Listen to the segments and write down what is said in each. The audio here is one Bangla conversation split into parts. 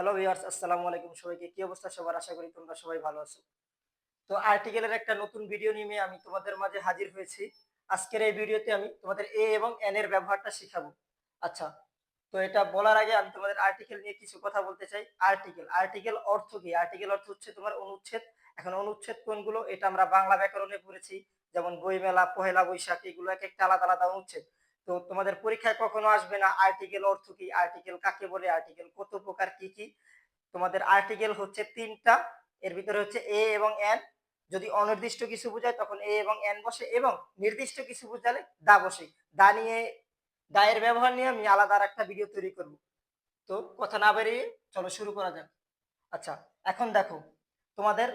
হ্যালো ভিউয়ার্স আসসালামু আলাইকুম সবাইকে। কি অবস্থা সবার? আশা করি তোমরা সবাই ভালো আছো। তো আর্টিকেলের একটা নতুন ভিডিও নিয়ে আমি তোমাদের মাঝে হাজির হয়েছি। আজকের এই ভিডিওতে আমি তোমাদের এ এবং এন এর ব্যবহারটা শিখাবো। আচ্ছা তো এটা বলার আগে আমি তোমাদের আর্টিকেল নিয়ে কিছু কথা বলতে চাই। আর্টিকেল আর্টিকেল অর্থ কি? আর্টিকেল অর্থ হচ্ছে তোমার অনুচ্ছেদ। এখন অনুচ্ছেদ কোনগুলো? এটা আমরা বাংলা ব্যাকরণে পড়েছি। যেমন বইমেলা, পহেলা বৈশাখ, এগুলো এক একটা আলাদা আলাদা অনুচ্ছেদ। তো তোমাদের পরীক্ষায় কখনো আসবে না আর্টিকেল অর্থ কি আর্টিকেল কাকে বলে আর্টিকেল কত প্রকার, কি কি? তোমাদের আর্টিকেল হচ্ছে তিনটা, এর ভিতরে হচ্ছে এ এবং এন যদি অনির্দিষ্ট কিছু বোঝায় তখন এ এবং এন বসে এবং নির্দিষ্ট কিছু বোঝালে দা বসে। দা নিয়ে, দায়ের ব্যবহার নিয়ে আমি আলাদা আর একটা ভিডিও তৈরি করব। তো কথা না বেরিয়ে চলো শুরু করা যাক। আচ্ছা এখন দেখো, তোমাদের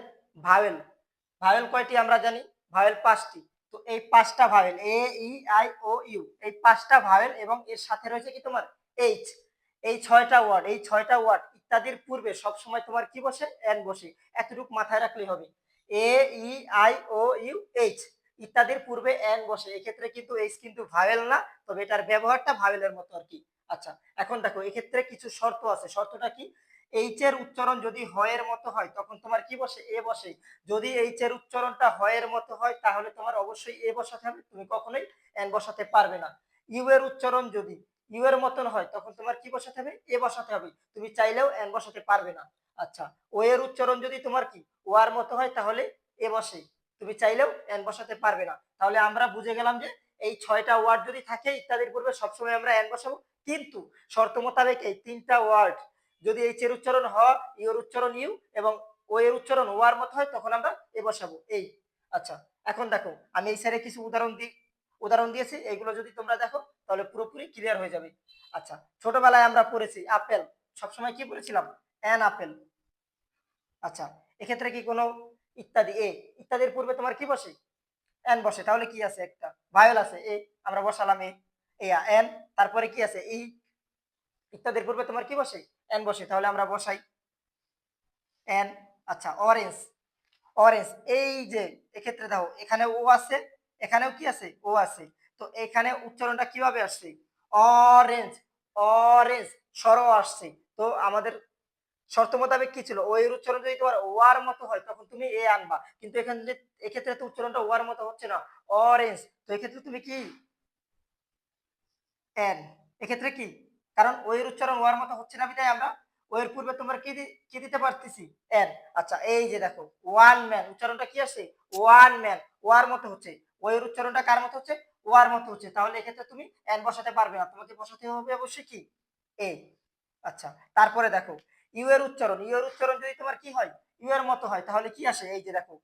ভাওয়েল ভাওয়েল কয়টি আমরা জানি? ভাওয়েল পাঁচটি। তো এই পাঁচটা vowel A E I O U এই পাঁচটা ভাওয়েল এবং এর সাথে রয়েছে কি তোমার? এইচ এই ছয়টা ওয়ার্ড এই ছয়টা ওয়ার্ড ইত্যাদির পূর্বে সবসময় তোমার কি বসে? এন বসে। এতটুকু মাথায় রাখলেই হবে। A E I O U H ইত্যাদির পূর্বে এন বসে। এক্ষেত্রে কিন্তু এইচ কিন্তু ভাওয়েল না, তবে এটার ব্যবহারটা ভাওয়েলের মতো আর কি। আচ্ছা এখন দেখো, এক্ষেত্রে কিছু শর্ত আছে। শর্তটা কি? এইচ এর উচ্চারণ যদি হয়ের মতো হয়, তখন তোমার কি বসে? এ বসে। যদি এইচ এর উচ্চারণটা হয়ের মতো হয়, তাহলে তোমার অবশ্যই এ বসাতে হবে। তুমি কখনোই এন বসাতে পারবে না। ইউ এর উচ্চারণ যদি ইউ এর মতন হয়, তখন তোমার কি বসাতে হবে? এ বসাতে হবে। তুমি চাইলেও এন বসাতে পারবে না। আচ্ছা ও এর উচ্চারণ যদি তোমার কি? ও আর মতো হয়, তাহলে এ বসে। তুমি চাইলেও এন বসাতে পারবে না। তাহলে আমরা বুঝে গেলাম যে এই ছয়টা ওয়ার্ড যদি থাকে, ইত্যাদির পূর্বে সবসময় আমরা এন বসাবো। কিন্তু শর্ত মোতাবেক এই তিনটা ওয়ার্ড যদি এইচ এর উচ্চারণ হ ইউর উচ্চারণ ইউ এবং ও এর উচ্চারণ ও আর মতো হয়, তখন আমরা এ বসাবো, এই। আচ্ছা এখন দেখো, আমি এই সাইডে কিছু উদাহরণ দিই উদাহরণ দিয়েছি, এইগুলো যদি তোমরা দেখো, তাহলে পুরোপুরি ক্লিয়ার হয়ে যাবে। আচ্ছা ছোটবেলায় আমরা পড়েছি আপেল, সবসময় কি পড়েছিলাম? An apple. আচ্ছা এক্ষেত্রে কি কোনো ইত্যাদি? এ, ইত্যাদির পূর্বে তোমার কি বসে? এন বসে, তাহলে কি আছে একটা? ভায়োল আছে, এ, আমরা বসালাম এ। এন তারপরে কি আছে? ই। ইত্যাদির পূর্বে তোমার কি বসে? এন বসে, তাহলে আমরা বসাই এন আচ্ছা অরেঞ্জ অরেঞ্জ এই যে, এক্ষেত্রে দেখো, এখানে ও আছে, এখানেও কি আছে? ও আছে। তো এখানে উচ্চারণটা কীভাবে আসছে? অরেঞ্জ অরেঞ্জ স্বর আসছে। তো আমাদের শর্ত মোতাবেক কি ছিল? ও এর উচ্চারণ যদি তোমার ওয়ার মতো হয়, তখন তুমি এ আনবা। কিন্তু এখানে এক্ষেত্রে তো উচ্চারণটা ওয়ার মতো হচ্ছে না। অরেঞ্জ তো এক্ষেত্রে তুমি কি? এন এক্ষেত্রে কি? কারণ ও এর উচ্চারণ ওয়ার মতো হচ্ছে না বিধায় আমরা ওয়ের পূর্বে তোমরা কি কি দিতে পারতেছি? এন। আচ্ছা এই যে দেখো, ওয়ান ম্যান, উচ্চারণটা কি আসছে ওয়ান ম্যান, ওয়ার মতো হচ্ছে। ওয়ের উচ্চারণটা কার মতো হচ্ছে? ওয়ার মতো হচ্ছে। তাহলে এক্ষেত্রে তুমি এন বসাতে পারবে না। তোমাকে বসাতে হবে অবশ্যই কি? এ। আচ্ছা তারপরে দেখো ইউ এর উচ্চারণ। ইউ এর উচ্চারণ যদি তোমার কি হয়? ইউ এর মতো হয়। তাহলে কি আসে? এই যে দেখো,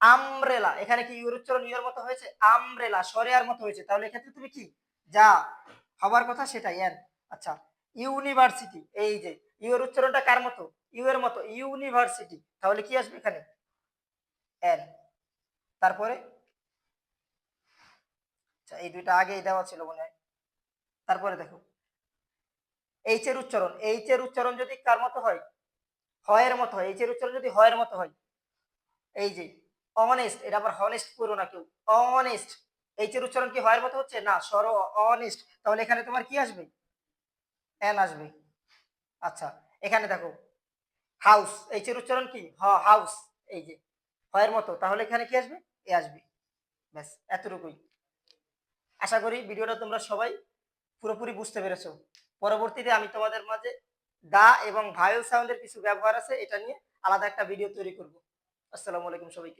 আমব্রেলা। এখানে কি ইউ এর উচ্চারণ ইউ এর মতো হয়েছে? আমব্রেলা, সরেয়ার মতো হয়েছে। তাহলে এক্ষেত্রে তুমি কি? যা। হবার কথা সেটাই এন আচ্ছা ইউনিভার্সিটি, এই যে ইউ এর উচ্চারণটা কার মতো? ইউ এর মতো, ইউনিভার্সিটি, তাহলে কি আসবে এখানে? এন তারপরে? আচ্ছা এই দুইটা আগেই দেওয়া ছিল মনে হয়। তারপরে দেখো। এইচ এর উচ্চারণ এইচ এর উচ্চারণ যদি কার মতো হয়? হয়ের মতো হয়। এইচ এর উচ্চারণ যদি হয়ের মতো হয়? এই যে অনেস্ট এটা আবার হনেস্ট করো না কেউ। অনেস্ট এইচ এর উচ্চারণ কি হয়ের মতো হচ্ছে? না, সর অনেস্ট তাহলে এখানে তোমার কি আসবে? এন আসবে। আচ্ছা এখানে দেখো। হাউস এইচ এর উচ্চারণ কি? হ হাউস এই যে। হয়ের মতো। তাহলে এখানে কি আসবে? এ আসবে। ব্যাস, এতটুকুই। আশা করি ভিডিওটা তোমরা সবাই পুরোপুরি বুঝতে পেরেছ। পরবর্তীতে আমি তোমাদের মাঝে দা এবং ভায়োল সাউন্ডের কিছু ব্যবহার আছে, এটা নিয়ে আলাদা একটা ভিডিও তৈরি করব। আসসালামু আলাইকুম সবাইকে।